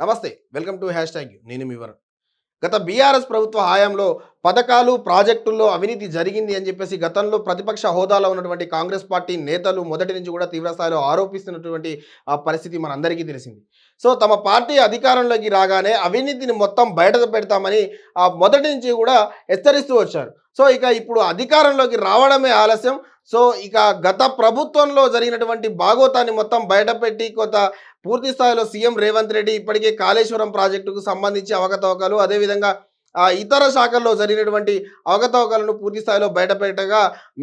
నమస్తే welcome to hash tag నేను మీ వరుణ్. గత బీఆర్ఎస్ ప్రభుత్వ హయాంలో పథకాలు ప్రాజెక్టుల్లో అవినీతి జరిగింది అని చెప్పేసి గతంలో ప్రతిపక్ష హోదాలో ఉన్నటువంటి కాంగ్రెస్ పార్టీ నేతలు మొదటి నుంచి కూడా తీవ్రస్థాయిలో ఆరోపిస్తున్నటువంటి ఆ పరిస్థితి మనందరికీ తెలిసింది. సో తమ పార్టీ అధికారంలోకి రాగానే అవినీతిని మొత్తం బయట పెడతామని ఆ మొదటి నుంచి కూడా హెచ్చరిస్తూ వచ్చారు. సో ఇక ఇప్పుడు అధికారంలోకి రావడమే ఆలస్యం. సో ఇక గత ప్రభుత్వంలో జరిగినటువంటి భాగోతాన్ని మొత్తం బయటపెట్టి కొంత పూర్తి స్థాయిలో సీఎం రేవంత్ రెడ్డి ఇప్పటికే కాళేశ్వరం ప్రాజెక్టుకు సంబంధించి అవకతవకలు. అదేవిధంగా ఇతర శాఖల్లో జరిగినటువంటి అవకతవకలను పూర్తి స్థాయిలో బయటపెట్టగా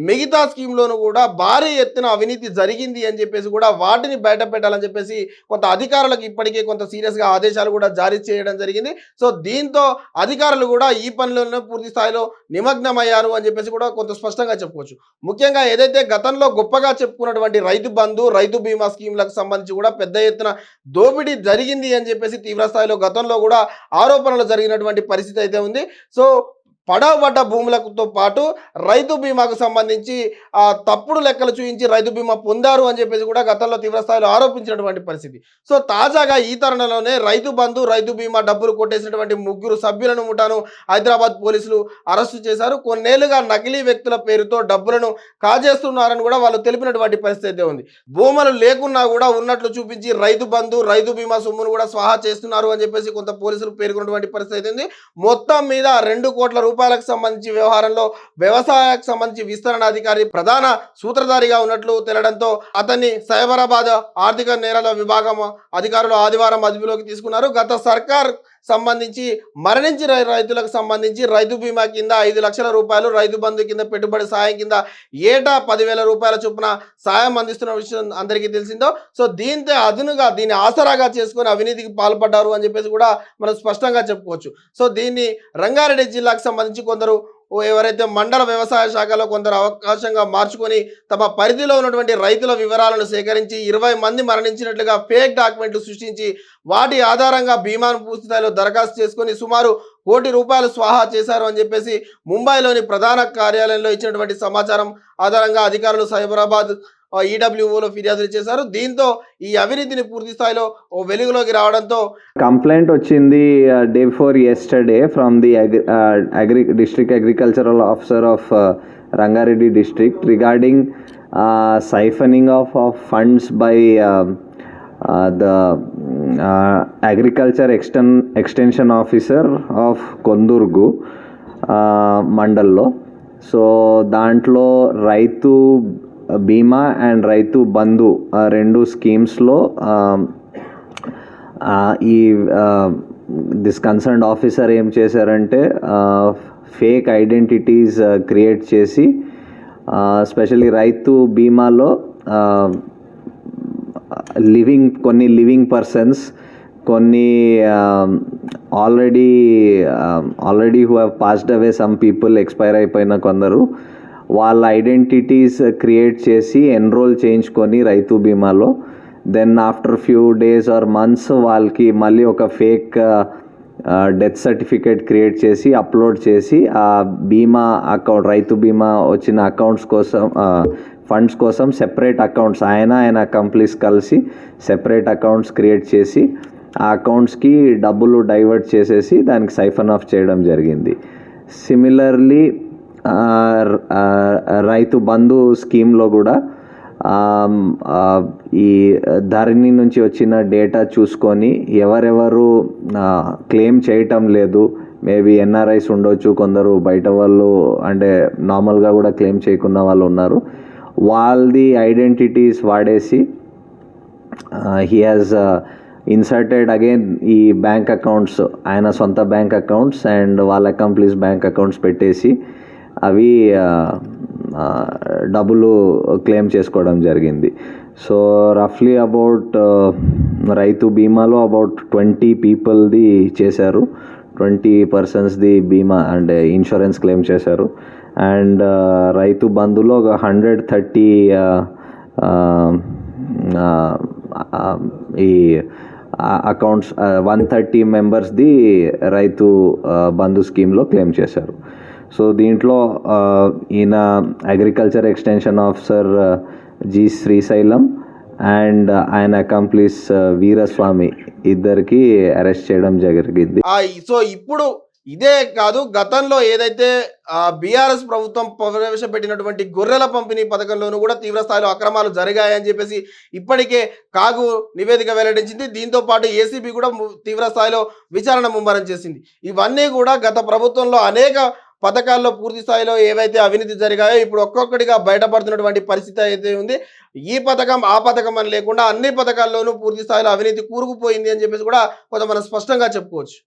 మిగతా స్కీమ్లోనూ కూడా భారీ ఎత్తున అవినీతి జరిగింది అని చెప్పేసి కూడా వాటిని బయట పెట్టాలని చెప్పేసి కొంత అధికారులకు ఇప్పటికే కొంత సీరియస్గా ఆదేశాలు కూడా జారీ చేయడం జరిగింది. సో దీంతో అధికారులు కూడా ఈ పనిలోనే పూర్తి స్థాయిలో నిమగ్నమయ్యారు అని చెప్పేసి కూడా కొంత స్పష్టంగా చెప్పుకోవచ్చు. ముఖ్యంగా ఏదైతే గతంలో గొప్పగా చెప్పుకున్నటువంటి రైతు బంధు రైతు బీమా స్కీమ్లకు సంబంధించి కూడా పెద్ద ఎత్తున దోపిడీ జరిగింది అని చెప్పేసి తీవ్ర స్థాయిలో గతంలో కూడా ఆరోపణలు జరిగినటువంటి పరిస్థితి అయితే ఉంది. సో పడవబడ్డ భూములతో పాటు రైతు బీమాకు సంబంధించి తప్పుడు లెక్కలు చూపించి రైతు బీమా పొందారు అని చెప్పేసి కూడా గతంలో తీవ్రస్థాయిలో ఆరోపించినటువంటి పరిస్థితి. సో తాజాగా ఈ తరుణంలోనే రైతు బంధు రైతు బీమా డబ్బులు కొట్టేసినటువంటి ముగ్గురు సభ్యులను ముఠాను హైదరాబాద్ పోలీసులు అరెస్టు చేశారు. కొన్నేళ్ళుగా నకిలీ వ్యక్తుల పేరుతో డబ్బులను కాజేస్తున్నారని కూడా వాళ్ళు తెలిపినటువంటి పరిస్థితి ఉంది. భూములు లేకున్నా కూడా ఉన్నట్లు చూపించి రైతు బంధు రైతు బీమా సొమ్మును కూడా స్వాహా చేస్తున్నారు అని చెప్పేసి కొంత పోలీసులు పేర్కొన్నటువంటి పరిస్థితి ఉంది. మొత్తం మీద రెండు కోట్ల రూపాయలకు సంబంధించి వ్యవహారంలో వ్యవసాయకు సంబంధించి విస్తరణ అధికారి ప్రధాన సూత్రధారిగా ఉన్నట్లు తెలడంతో అతన్ని సైబరాబాద్ ఆర్థిక నేరాల విభాగం అధికారులు ఆదివారం అదుపులోకి తీసుకున్నారు. గత సర్కార్ సంబంధించి మరణించిన రైతులకు సంబంధించి రైతు బీమా కింద ఐదు లక్షల రూపాయలు రైతు బంధు కింద పెట్టుబడి సాయం కింద ఏటా పదివేల రూపాయల చొప్పున సాయం అందిస్తున్న విషయం అందరికీ తెలిసిందో. సో దీంతో అదునుగా దీన్ని ఆసరాగా చేసుకుని అవినీతికి పాల్పడ్డారు అని చెప్పేసి కూడా మనం స్పష్టంగా చెప్పుకోవచ్చు. సో దీన్ని రంగారెడ్డి జిల్లాకు సంబంధించి కొందరు ఎవరైతే మండల వ్యవసాయ శాఖలో కొందరు అవకాశంగా మార్చుకొని తమ పరిధిలో ఉన్నటువంటి రైతుల వివరాలను సేకరించి ఇరవై మంది మరణించినట్లుగా ఫేక్ డాక్యుమెంట్లు సృష్టించి వాటి ఆధారంగా బీమాను పూర్తి స్థాయిలో దరఖాస్తు చేసుకొని సుమారు కోటి రూపాయలు స్వాహా చేశారు అని చెప్పేసి ముంబైలోని ప్రధాన కార్యాలయంలో ఇచ్చినటువంటి సమాచారం ఆధారంగా అధికారులు సైబరాబాద్ ఈడబ్ల్యూఓలో ఫిర్యాదులు చేశారు. దీంతో ఈ అవినీతిని పూర్తి స్థాయిలో ఓ వెలుగులోకి రావడంతో కంప్లైంట్ వచ్చింది day before yesterday from the agri district agricultural officer of Rangareddy district regarding siphoning of of funds by the agriculture exten extension officer of Kondurgu మండల్లో. సో దాంట్లో రైతు బీమా అండ్ రైతు బంధు ఆ రెండు స్కీమ్స్లో ఈ దిస్ కన్సర్న్ ఆఫీసర్ ఏం చేశారంటే ఫేక్ ఐడెంటిటీస్ క్రియేట్ చేసి స్పెషల్లీ రైతు బీమాలో లివింగ్ కొన్ని లివింగ్ పర్సన్స్ కొన్ని already already who have passed away some people expire అయిపోయిన కొందరు వాళ్ళ ఐడెంటిటీస్ క్రియేట్ చేసి ఎన్రోల్ చేయించుకొని రైతు బీమాలో. Then after few days or months వాళ్ళకి మళ్ళీ ఒక ఫేక్ డెత్ సర్టిఫికేట్ క్రియేట్ చేసి అప్లోడ్ చేసి ఆ బీమా అకౌంట్ రైతు బీమా వచ్చిన అకౌంట్స్ కోసం ఫండ్స్ కోసం సెపరేట్ అకౌంట్స్ ఆయన ఆయన కంప్లీస్ కలిసి సెపరేట్ అకౌంట్స్ క్రియేట్ చేసి ఆ అకౌంట్స్కి డబ్బులు డైవర్ట్ చేసేసి దానికి సైఫన్ ఆఫ్ చేయడం జరిగింది. సిమిలర్లీ రైతు బంధు స్కీమ్లో కూడా ఈ ధరణి నుంచి వచ్చిన డేటా చూసుకొని ఎవరెవరు క్లెయిమ్ చేయటం లేదు. మేబీ ఎన్ఆర్ఐస్ ఉండొచ్చు కొందరు బయట వాళ్ళు అంటే నార్మల్గా కూడా క్లెయిమ్ చేయకున్న వాళ్ళు ఉన్నారు. వాళ్ళది ఐడెంటిటీస్ వాడేసి హీ హాజ్ ఇన్సర్టెడ్ అగైన్ ఈ బ్యాంక్ అకౌంట్స్ ఆయన సొంత బ్యాంక్ అకౌంట్స్ అండ్ వాళ్ళ అకంప్లీస్ బ్యాంక్ అకౌంట్స్ పెట్టేసి అవి డబ్బులు క్లెయిమ్ చేసుకోవడం జరిగింది. సో రఫ్లీ అబౌట్ రైతు బీమాలో అబౌట్ ట్వంటీ పీపుల్ది చేశారు. ట్వంటీ పర్సన్స్ది బీమా అంటే ఇన్సూరెన్స్ క్లెయిమ్ చేశారు. అండ్ రైతు బంధులో ఒక హండ్రెడ్ థర్టీ ఈ అకౌంట్స్ వన్ థర్టీ మెంబర్స్ది రైతు బంధు స్కీమ్లో క్లెయిమ్ చేశారు. సో దీంట్లో ఈయన agriculture extension officer G Srisailam and ఆయన అకంప్లీస్ వీరస్వామి ఇద్దరికి అరెస్ట్ చేయడం జరిగింది. సో ఇప్పుడు ఇదే కాదు గతంలో ఏదైతే బీఆర్ఎస్ ప్రభుత్వం ప్రవేశపెట్టినటువంటి గొర్రెల పంపిణీ పథకంలోనూ కూడా తీవ్ర స్థాయిలో అక్రమాలు జరిగాయని చెప్పేసి ఇప్పటికే కాగు నివేదిక వెల్లడించింది. దీంతో పాటు ఏసీబీ కూడా తీవ్ర స్థాయిలో విచారణ ముమ్మరం చేసింది. ఇవన్నీ కూడా గత ప్రభుత్వంలో అనేక పథకాల్లో పూర్తి స్థాయిలో ఏవైతే అవినీతి జరిగాయో ఇప్పుడు ఒక్కొక్కటిగా బయటపడుతున్నటువంటి పరిస్థితి అయితే ఉంది. ఈ పథకం ఆ పథకం అని లేకుండా అన్ని పథకాల్లోనూ పూర్తి స్థాయిలో అవినీతి కూరుకుపోయింది అని చెప్పేసి కూడా కొంత మనం స్పష్టంగా చెప్పుకోవచ్చు.